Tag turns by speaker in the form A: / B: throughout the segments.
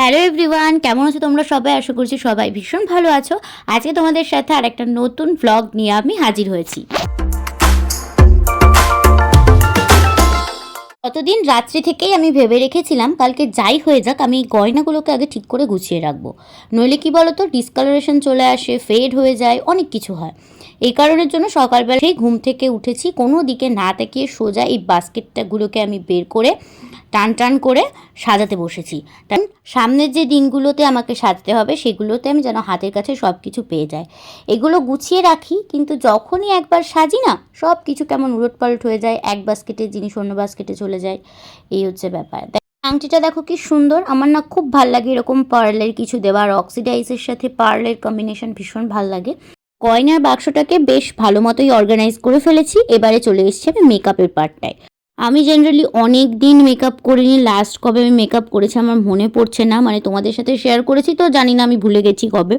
A: Hello everyone কেমন আছো তোমরা সবাই? আশা করছি সবাই ভীষণ ভালো আছো। আজকে তোমাদের সাথে আর একটা নতুন ভ্লগ নিয়ে আমি হাজির হয়েছি। কতদিন রাত্রি থেকেই আমি ভেবে রেখেছিলাম, কালকে যাই হয়ে যাক, আমি গয়নাগুলোকে আগে ঠিক করে গুছিয়ে রাখব। নইলে কি বলো তো ডিসকালারেশন চলে আসে ফেড হয়ে যায়, অনেক কিছু হয়। এই কারণের জন্য সকালবেলা সেই ঘুম থেকে উঠেছি। কোনো দিকে না তাকিয়ে সোজা এই বাস্কেটটাগুলোকে আমি বের করে টান টান করে সাজাতে বসেছি। কারণ সামনের যে দিনগুলোতে আমাকে সাজতে হবে, সেগুলোতে আমি যেন হাতের কাছে সব কিছু পেয়ে যাই। এগুলো গুছিয়ে রাখি, কিন্তু যখনই একবার সাজি না সব কিছু কেমন উলটপালট হয়ে যায়। এক বাস্কেটের জিনিস অন্য বাস্কেটে চলে যায়। এই হচ্ছে ব্যাপার। আংটিটা দেখো কি সুন্দর। আমার না খুব ভালো লাগে এরকম পার্লের কিছু দেওয়া। আর অক্সিডাইজের সাথে পার্লের কম্বিনেশন ভীষণ ভালো লাগে। গয়নার বাক্সটাকে বেশ ভালো মতোই অর্গানাইজ করে ফেলেছি, এবারে চলে এসেছি আমি মেকআপের পার্টটায় আমি জেনারেলি অনেক দিন মেকআপ করিনি লাস্ট কবে আমি মেকআপ করেছি আমার মনে পড়ছে না মানে তোমাদের সাথে শেয়ার করেছি তো, জানি না আমি ভুলে গেছি কবে।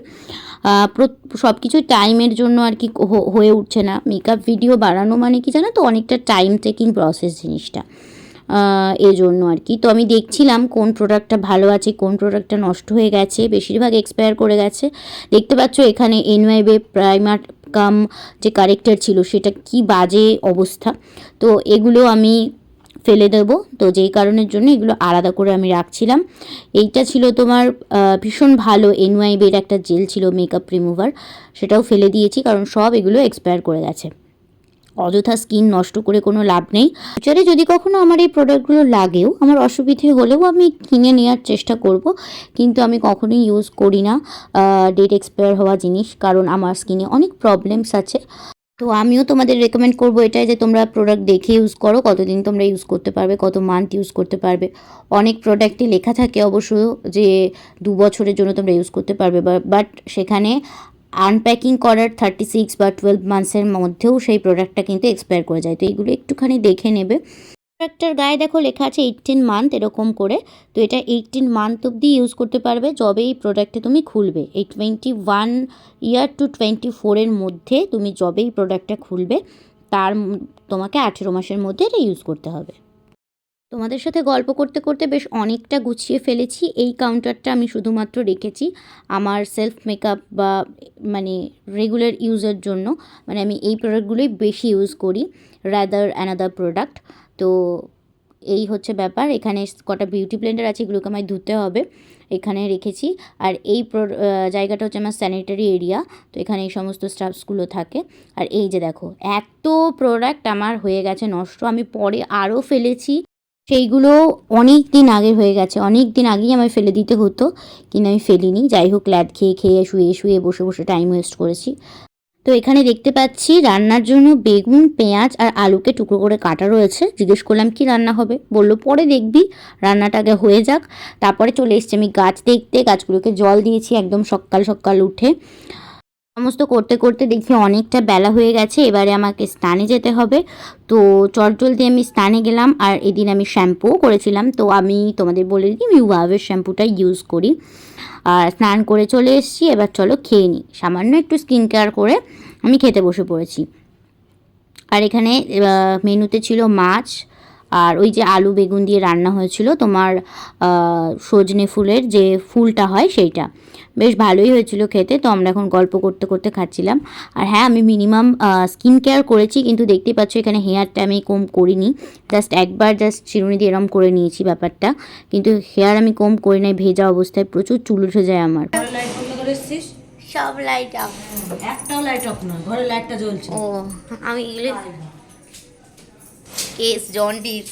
A: সব কিছুই টাইমের জন্য আর কি হয়ে উঠছে না মেকআপ ভিডিও বানানো মানে কি জানো তো, অনেকটা টাইম টেকিং প্রসেস জিনিসটা। আহ, এই জন্য আর কি। তো আমি দেখছিলাম কোন প্রোডাক্টটা ভালো আছে কোন প্রোডাক্টটা নষ্ট হয়ে গেছে বেশিরভাগ এক্সপায়ার করে গেছে। দেখতে পাচ্ছ এখানে এনওয়াইবে প্রাইমার কাম যে কারেক্টার ছিল সেটা কি বাজে অবস্থা। তো এগুলো আমি ফেলে দেবো। তো যেই কারণের জন্য এগুলো আলাদা করে আমি রাখছিলাম। এইটা ছিল তোমার ভীষণ ভালো এনওয়াইবের একটা জেল ছিল মেকআপ রিমুভার সেটাও ফেলে দিয়েছি কারণ সব এগুলো এক্সপায়ার করে গেছে। অযথা স্কিন নষ্ট করে কোনো লাভ নেই। ফিউচারে যদি কখনো আমার এই প্রোডাক্টগুলো লাগেও, আমার অসুবিধে হলেও আমি কিনে নেওয়ার চেষ্টা করব। কিন্তু আমি কখনোই ইউজ করি না ডেট এক্সপায়ার হওয়া জিনিস, কারণ আমার স্কিনে অনেক প্রবলেমস আছে। তো আমিও তোমাদের রেকমেন্ড করব এটাই যে তোমরা প্রোডাক্ট দেখে ইউজ করো, কতদিন তোমরা ইউজ করতে পারবে, কত মান্থ ইউজ করতে পারবে। অনেক প্রোডাক্টে লেখা থাকে অবশ্য যে দু বছরের জন্য তোমরা ইউজ করতে পারবে বাট সেখানে আনপ্যাকিং করার থার্টি সিক্স বা টুয়েলভ মান্থসের মধ্যেও সেই প্রোডাক্টটা কিন্তু এক্সপায়ার করে যায়। তো এগুলো একটুখানি দেখে নেবে। প্রোডাক্টটার গায়ে দেখো লেখা আছে এইটিন মান্থ এরকম করে। তো এটা এইটিন মান্থ অবধি ইউজ করতে পারবে যবে এই প্রোডাক্টটা তুমি খুলবে। এই twenty one year to twenty ফোরের মধ্যে তুমি যবে এই প্রোডাক্টটা খুলবে, তার তোমাকে আঠেরো মাসের মধ্যে এটা ইউজ করতে হবে। তোমাদের সাথে গল্প করতে করতে বেশ অনেকটা গুছিয়ে ফেলেছি। এই কাউন্টারটা আমি শুধুমাত্র রেখেছি আমার সেলফ মেকআপ বা মানে রেগুলার ইউজের জন্য। মানে আমি এই প্রোডাক্টগুলোই বেশি ইউজ করি রাদার অ্যানাদার প্রোডাক্ট তো এই হচ্ছে ব্যাপার। এখানে কটা বিউটি ব্লেন্ডার আছে, এগুলোকে আমায় ধুতে হবে, এখানে রেখেছি। আর এই জায়গাটা হচ্ছে আমার স্যানিটারি এরিয়া তো এখানে এই সমস্ত স্টাফসগুলো থাকে। আর এই যে দেখো, এত প্রোডাক্ট আমার হয়ে গেছে নষ্ট। আমি পরে আরও ফেলেছি। সেইগুলো অনেক দিন আগে হয়ে গেছে। অনেক দিন আগেই আমায় ফেলে দিতে হতো, কিন্তু আমি ফেলিনি। যাই হোক, ল্যাদ খেয়ে খেয়ে, শুয়ে শুয়ে বসে বসে টাইম ওয়েস্ট করেছি। তো এখানে দেখতে পাচ্ছি, রান্নার জন্য বেগুন, পেঁয়াজ আর আলুকে টুকরো করে কাটা রয়েছে। জিজ্ঞেস করলাম, কি রান্না হবে? বলল, পরে দেখবি, রান্নাটা আগে হয়ে যাক। তারপরে চলে এসছি আমি গাছ দেখতে। গাছগুলোকে জল দিয়েছি একদম সকাল সকাল উঠে। সমস্ত করতে করতে দেখি অনেকটা বেলা হয়ে গেছে, এবারে আমাকে স্নানে যেতে হবে। তো চটজলদি আমি স্নানে গেলাম আর এদিন আমি শ্যাম্পুও করেছিলাম। তো আমি তোমাদের বলে দিই আমি ওয়াভের শ্যাম্পুটা ইউজ করি। আর স্নান করে চলে এসেছি, এবার চলো খেয়ে নিই। সামান্য একটু স্কিন কেয়ার করে আমি খেতে বসে পড়েছি। আর এখানে মেনুতে ছিল মাছ আর ওই যে আলু বেগুন দিয়ে রান্না হয়েছিল তোমার সজনে ফুলের যে ফুলটা হয় সেইটা। বেশ ভালোই হয়েছিল খেতে তো আমরা এখন গল্প করতে করতে খাচ্ছিলাম। আর হ্যাঁ আমি মিনিমাম স্কিন কেয়ার করেছি কিন্তু দেখতেই পাচ্ছ এখানে হেয়ারটা আমি কম করিনি। জাস্ট একবার জাস্ট চিরুনি দিয়ে এরম করে নিয়েছি ব্যাপারটা। কিন্তু হেয়ার আমি কম করি নাই ভেজা অবস্থায় প্রচুর চুল উঠে যায় আমার। সব লাইট আপ
B: একটাও লাইট অফ নয় ঘরে লাইটটা জ্বলছে।
A: ও আমি এগুলো কেস জন্ডিস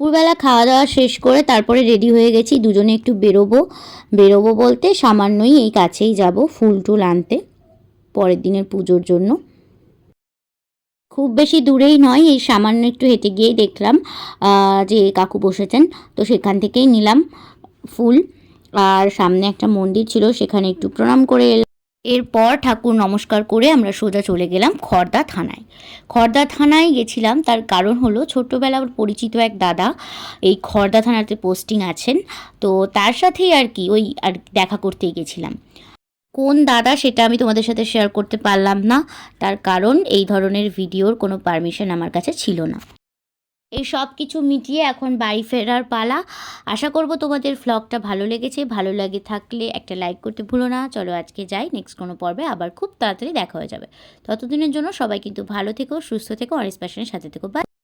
A: দুপুরবেলা খাওয়া দাওয়া শেষ করে তারপরে রেডি হয়ে গেছি, দুজনে একটু বেরোবো। বেরোবো বলতে সামান্যই এই কাছেই যাব, ফুল টুল আনতে, পরের দিনের পুজোর জন্য। খুব বেশি দূরেই নয়, এই সামান্য একটু হেঁটে গিয়েই দেখলাম যে কাকু বসেছেন। তো সেখান থেকেই নিলাম ফুল। আর সামনে একটা মন্দির ছিল, সেখানে একটু প্রণাম করে এলাম। এরপর ঠাকুর নমস্কার করে আমরা সোজা চলে গেলাম খর্দা থানায়। খর্দা থানায় গেছিলাম, তার কারণ হলো ছোট্টবেলার পরিচিত এক দাদা এই খর্দা থানাতে পোস্টিং আছেন। তো তার সাথেই আর কি, ওই আর দেখা করতেই গেছিলাম। কোন দাদা সেটা আমি তোমাদের সাথে শেয়ার করতে পারলাম না। তার কারণ এই ধরনের ভিডিওর কোনো পারমিশন আমার কাছে ছিল না। এই সব কিছু মিটিয়ে এখন বাড়ি ফেরার পালা। আশা করব তোমাদের ভ্লগটা ভালো লেগেছে। ভালো লাগে থাকলে একটা লাইক করতে ভুলো না। চলো আজকে যাই। নেক্সট কোনো পর্বে আবার খুব তাড়াতাড়ি দেখা হয়ে যাবে। ততদিনের জন্য সবাই কিন্তু ভালো থেকো, সুস্থ থেকো অনেক প্যাশনের সাথে থেকো। বাই